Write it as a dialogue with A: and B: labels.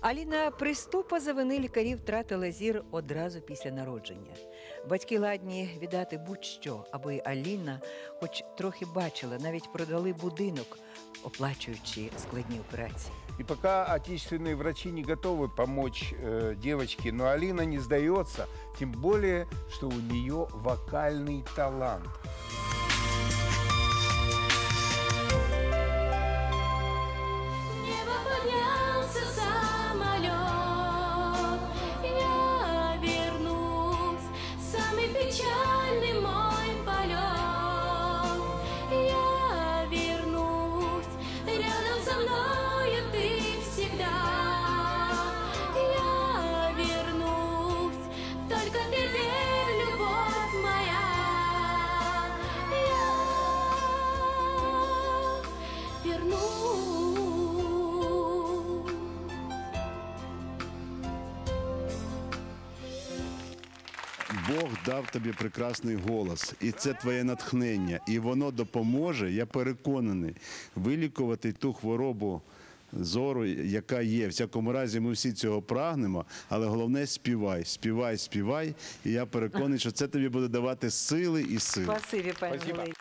A: Аліна приступа за вини лікарів втратила зір одразу після народження. Батьки ладні віддати будь-що, аби Аліна хоч трохи бачила, навіть продали будинок, оплачуючи складні операції.
B: И пока отечественные врачи не готовы помочь э, девочке, но Алина не сдается, тем более, что у нее вокальный талант.
C: Я.
D: Бог дав тобі прекрасний голос, і це твоє натхнення, і воно допоможе, я переконаний, вилікувати ту хворобу зору, яка є. В всякому разі, ми всі цього прагнемо, але головне співай, співай, співай. І я переконаний, що це тобі буде давати сили і сили.
A: Спасибі, пані
B: Спасибо.
A: Галині.